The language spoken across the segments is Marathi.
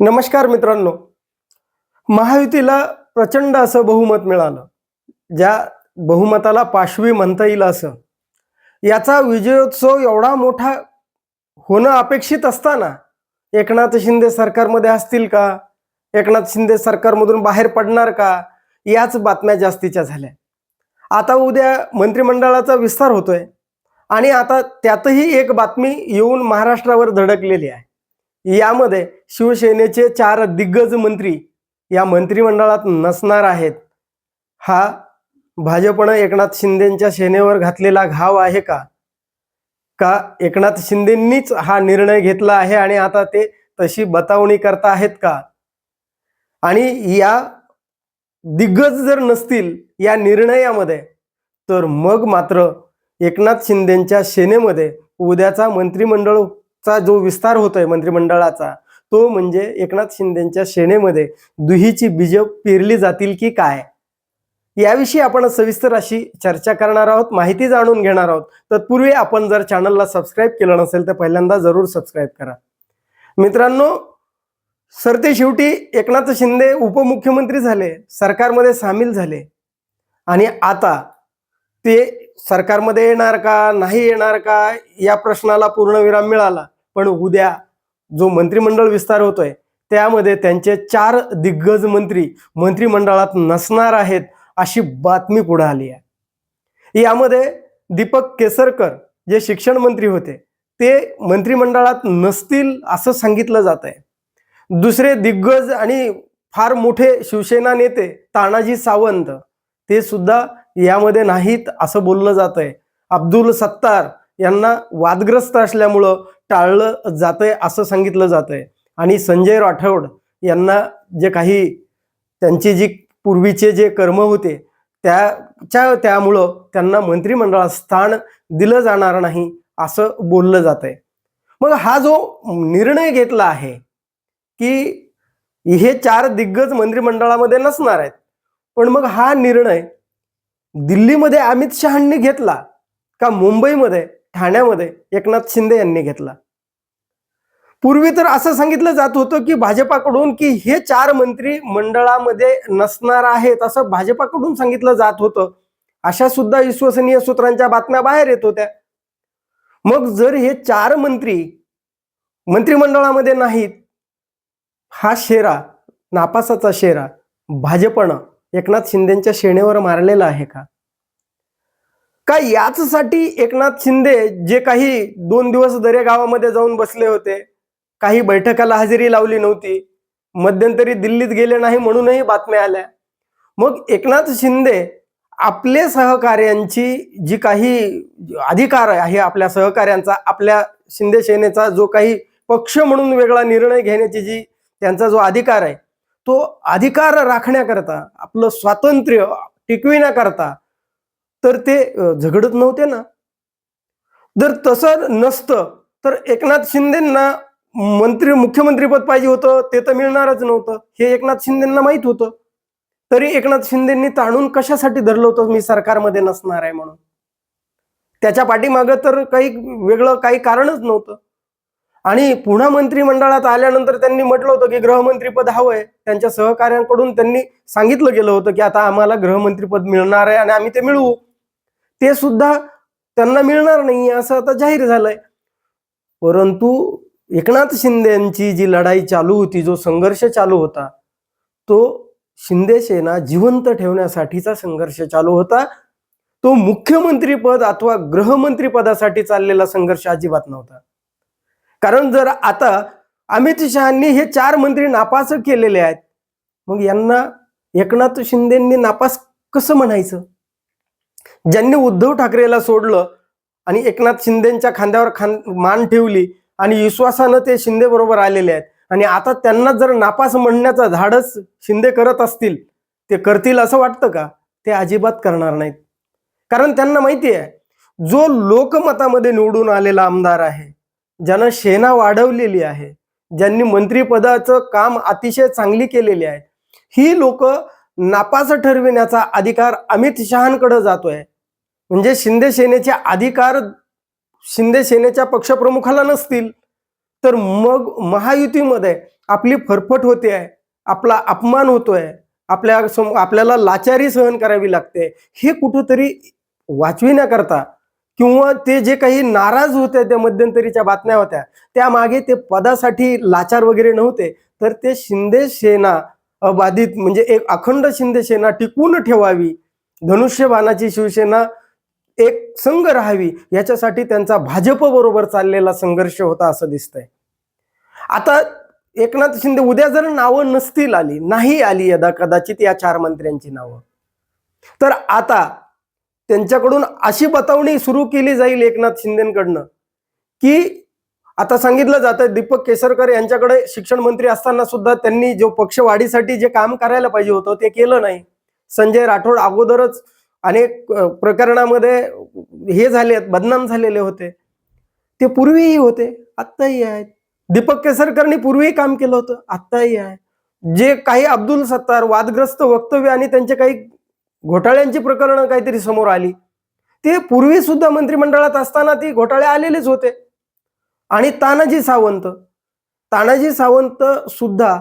नमस्कार मित्रांनो. महायुतीला प्रचंड असं बहुमत मिळालं. ज्या बहुमताला पाशवी म्हणता येईल असं. याचा विजयोत्सव एवढा मोठा होणं अपेक्षित असताना एकनाथ शिंदे सरकारमध्ये असतील का? एकनाथ शिंदे सरकारमधून बाहेर पडणार का? याच बातम्या जास्तीच्या झाल्या. आता उद्या मंत्रिमंडळाचा विस्तार होतोय. आणि आता त्यातही एक बातमी येऊन महाराष्ट्रावर धडकलेली आहे. यामध्ये शिवसेनेचे चार दिग्गज मंत्री या मंत्रिमंडळात नसणार आहेत. हा भाजपनं एकनाथ शिंदेच्या सेनेवर घातलेला घाव आहे का? का एकनाथ शिंदेंनीच हा निर्णय घेतला आहे आणि आता ते तशी बतावणी करता आहेत का? आणि या दिग्गज जर नसतील या निर्णयामध्ये तर मग मात्र एकनाथ शिंदेच्या सेनेमध्ये उद्याचा चा जो विस्तार होतोय मंत्रिमंडळाचा तो म्हणजे एकनाथ शिंदेच्या सेनेमध्ये दुहीची बीज पेरली जातील की काय? याविषयी आपण सविस्तर अशी चर्चा करणार आहोत माहिती जाणून घेणार आहोत. तत्पूर्वी आपण जर चॅनलला सबस्क्राईब केलं नसेल तर पहिल्यांदा जरूर सबस्क्राईब करा. मित्रांनो सरते शेवटी एकनाथ शिंदे उपमुख्यमंत्री झाले सरकारमध्ये सामील झाले. आणि आता ते सरकारमध्ये येणार का नाही येणार का या प्रश्नाला पूर्णविराम मिळाला. पण उद्या जो मंत्रिमंडळ विस्तार होतोय त्यामध्ये त्यांचे चार दिग्गज मंत्री मंत्रिमंडळात नसणार आहेत अशी बातमी पुढे आली आहे. यामध्ये दीपक केसरकर जे शिक्षण मंत्री होते ते मंत्रिमंडळात नसतील असं सांगितलं जात आहे दुसरे दिग्गज आणि फार मोठे शिवसेना नेते तानाजी सावंत ते सुद्धा यामध्ये नाहीत असं बोललं जात आहे अब्दुल सत्तार यांना वादग्रस्त असल्यामुळं टाळलं जातंय असं सांगितलं जातंय. आणि संजय राठोड यांना जे काही त्यांची जी पूर्वीचे जे कर्म होते त्याच्या त्यामुळं त्यांना मंत्रिमंडळात स्थान दिलं जाणार नाही असं बोललं जात आहे मग हा जो निर्णय घेतला आहे की हे चार दिग्गज मंत्रिमंडळामध्ये नसणार आहेत पण मग हा निर्णय दिल्लीमध्ये अमित शहांनी घेतला का मुंबईमध्ये ठाण्यामध्ये एकनाथ शिंदे यांनी घेतला? पूर्वी तर असं सांगितलं जात होतं की भाजपाकडून की हे चार मंत्री मंडळामध्ये नसणार आहेत असं भाजपाकडून सांगितलं जात होतं. अशा सुद्धा विश्वसनीय सूत्रांच्या बातम्या बाहेर येत होत्या. मग जर हे चार मंत्री मंत्रिमंडळामध्ये नाहीत हा शेरा नापासाचा शेरा भाजपनं एकनाथ शिंदेच्या शेणेवर मारलेला आहे का? का याचसाठी एकनाथ शिंदे जे काही दोन दिवस दरे गावामध्ये जाऊन बसले होते काही बैठकाला हजेरी लावली नव्हती. मध्यंतरी दिल्लीत गेले नाही म्हणूनही बातम्या आल्या. मग एकनाथ शिंदे आपले सहकार्यांची जी काही अधिकार आहे आपल्या सहकार्यांचा आपल्या शिंदे सेनेचा जो काही पक्ष म्हणून वेगळा निर्णय घेण्याची जी त्यांचा जो अधिकार आहे तो अधिकार राखण्याकरता आपलं स्वातंत्र्य टिकविण्याकरता तर ते झगडत नव्हते ना. जर तसं नसतं तर एकनाथ शिंदेंना मंत्री मुख्यमंत्रीपद पाहिजे होतं ते तर मिळणारच नव्हतं. हे एकनाथ शिंदेंना माहीत होतं. तरी एकनाथ शिंदेंनी ताणून कशासाठी धरलं होतं मी सरकारमध्ये नसणार आहे म्हणून? त्याच्या पाठीमागं तर काही वेगळं काही कारणच नव्हतं. आणि पुन्हा मंत्रिमंडळात आल्यानंतर त्यांनी म्हटलं होतं की गृहमंत्रीपद आहे त्यांच्या सहकार्यांकडून त्यांनी सांगितलं गेलं होतं की आता आम्हाला गृहमंत्रीपद मिळणार आहे आणि आम्ही ते मिळवू. ते सुद्धा त्यांना मिळणार नाही असं आता जाहीर झालंय. परंतु एकनाथ शिंदेची जी लढाई चालू होती जो संघर्ष चालू होता तो शिंदे सेना जिवंत ठेवण्यासाठीचा संघर्ष चालू होता. तो मुख्यमंत्री पद अथवा गृहमंत्री पदासाठी चाललेला संघर्ष अजिबात नव्हता. कारण जर आता अमित शहानी हे चार मंत्री नापास केलेले आहेत मग यांना एकनाथ शिंदेंनी नापास कसं म्हणायचं? ज्यांनी उद्धव ठाकरेला सोडलं आणि एकनाथ शिंदेच्या खांद्यावर खां मान ठेवली आणि विश्वासानं ते शिंदे बरोबर आलेले आहेत. आणि आता त्यांना जर नापास म्हणण्याचा धाडस शिंदे करत असतील ते करतील असं वाटतं का? ते अजिबात करणार नाहीत. कारण त्यांना माहिती आहे जो लोकमतामध्ये निवडून आलेला आमदार आहे ज्यानं सेना वाढवलेली आहे ज्यांनी मंत्रिपदाचं काम अतिशय चांगली केलेली आहे ही लोक नापास ठरविण्याचा अधिकार अमित शहांकडे जातोय. म्हणजे शिंदे सेनेचे अधिकार शिंदे सेनेच्या पक्षप्रमुखाला नसतील तर मग महायुतीमध्ये आपली फरफट होते आहे आपला अपमान होतोय आपल्या सम आपल्याला लाचारी सहन करावी लागते हे कुठंतरी वाचविण्याकरता किंवा ते जे काही नाराज होते त्या मध्यंतरीच्या बातम्या होत्या त्यामागे ते पदासाठी लाचार वगैरे नव्हते तर ते शिंदे सेना अबाधित म्हणजे एक अखंड शिंदे सेना टिकून ठेवावी धनुष्यबाणाची शिवसेना एक संघ राहावी याच्यासाठी त्यांचा भाजप बरोबर चाललेला संघर्ष होता असं दिसतंय. आता एकनाथ शिंदे उद्या जर नावं नसतील आली नाही आली यदा कदाचित या चार मंत्र्यांची नावं. तर आता त्यांच्याकडून अशी बतावणी सुरू केली जाईल एकनाथ शिंदेकडनं की आता सांगितलं जातं दीपक केसरकर यांच्याकडे शिक्षण मंत्री असताना सुद्धा त्यांनी जो पक्षवाढीसाठी जे काम करायला पाहिजे होतं ते केलं नाही. संजय राठोड अगोदरच अनेक प्रकरणामध्ये हे झाले बदनाम झालेले होते. ते पूर्वीही होते. आत्ताही आहेत. दीपक केसरकरनी पूर्वीही काम केलं होतं. आत्ताही आहे. जे काही अब्दुल सत्तार वादग्रस्त वक्तव्य आणि त्यांचे काही घोटाळ्यांची प्रकरणं काहीतरी समोर आली ते पूर्वी सुद्धा मंत्रिमंडळात असताना ती घोटाळे आलेलेच होते. आणि तानाजी सावंत तानाजी सावंत सुद्धा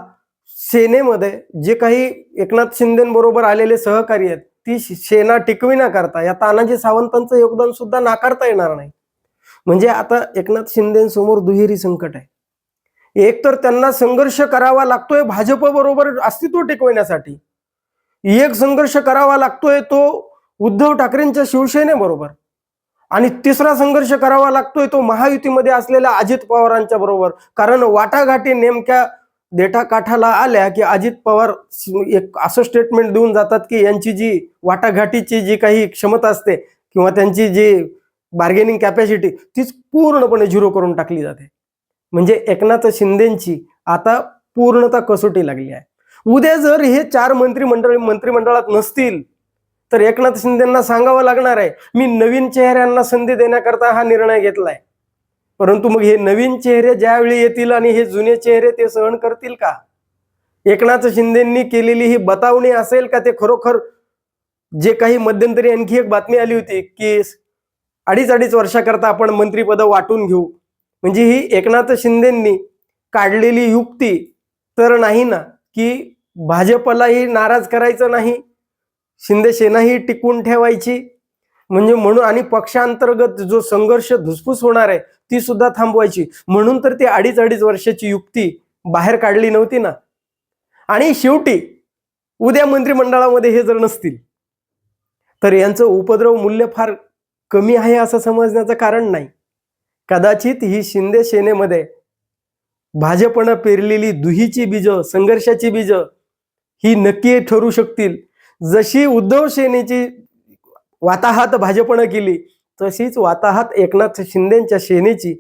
सेनेमध्ये जे काही एकनाथ शिंदेबरोबर आलेले सहकारी आहेत ती सेना टिकविना करता या तानाजी सावंतांचं योगदान सुद्धा नाकारता येणार नाही. म्हणजे आता एकनाथ शिंदेसमोर दुहेरी संकट आहे. एक तर त्यांना संघर्ष करावा लागतोय भाजप बरोबर अस्तित्व टिकवण्यासाठी. एक संघर्ष करावा लागतोय तो उद्धव ठाकरेंच्या शिवसेनेबरोबर आणि तिसरा संघर्ष करावा लागतोय तो महायुतीमध्ये असलेल्या अजित पवारांच्या बरोबर. कारण वाटाघाटी नेमक्या देठा काठाला आल्या की अजित पवार एक असं स्टेटमेंट देऊन जातात की यांची जी वाटाघाटीची जी काही क्षमता असते किंवा त्यांची जी बार्गेनिंग कॅपॅसिटी तीच पूर्णपणे झिरो करून टाकली जाते. म्हणजे एकनाथ शिंदेची आता पूर्णता कसोटी लागली आहे. उद्या जर हे चार मंत्रिमंडळ मंत्रिमंडळात नसतील तर एकनाथ शिंदेना सांगावं लागणार आहे मी नवीन चेहऱ्यांना संधी देण्याकरता हा निर्णय घेतलाय. परंतु मग हे नवीन चेहरे ज्यावेळी येतील आणि हे जुने चेहरे ते सहन करतील का? एकनाथ शिंदेंनी केलेली ही बतावणी असेल का ते खरोखर जे काही मध्यंतरी आणखी एक बातमी आली होती की अडीच अडीच वर्षाकरता आपण मंत्रीपद वाटून घेऊ. म्हणजे ही एकनाथ शिंदेंनी काढलेली युक्ती तर नाही ना की भाजपलाही नाराज करायचं नाही शिंदे सेनाही टिकून ठेवायची म्हणजे म्हणून आणि पक्षांतर्गत जो संघर्ष धुसफूस होणार आहे ती सुद्धा थांबवायची. म्हणून तर ती अडीच अडीच वर्षाची युक्ती बाहेर काढली नव्हती ना. आणि शेवटी उद्या मंत्रिमंडळामध्ये हे जर नसतील तर यांचं उपद्रव मूल्य फार कमी आहे असं समजण्याचं कारण नाही. कदाचित ही शिंदे सेनेमध्ये भाजपनं पेरलेली दुहीची बीजं संघर्षाची बीजं ही नक्की ठरू शकतील. जशी उद्धव सेनेची वाताहात भाजपनं केली. तशीच वाताहात एकनाथ शिंदेच्या सेनेची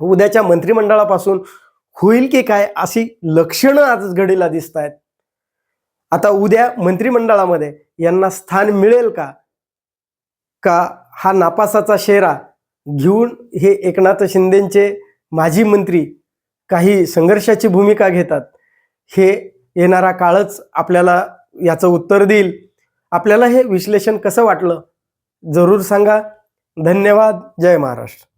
उद्याच्या मंत्रिमंडळापासून होईल की काय अशी लक्षणं आज घडीला दिसत आहेत आता उद्या मंत्रिमंडळामध्ये यांना स्थान मिळेल का? का हा नापासाचा शेरा घेऊन हे एकनाथ शिंदेचे माजी मंत्री काही संघर्षाची भूमिका घेतात हे येणारा काळच आपल्याला याचं उत्तर देईल. आपल्याला हे विश्लेषण कसं वाटलं? जरूर सांगा. धन्यवाद. जय महाराष्ट्र.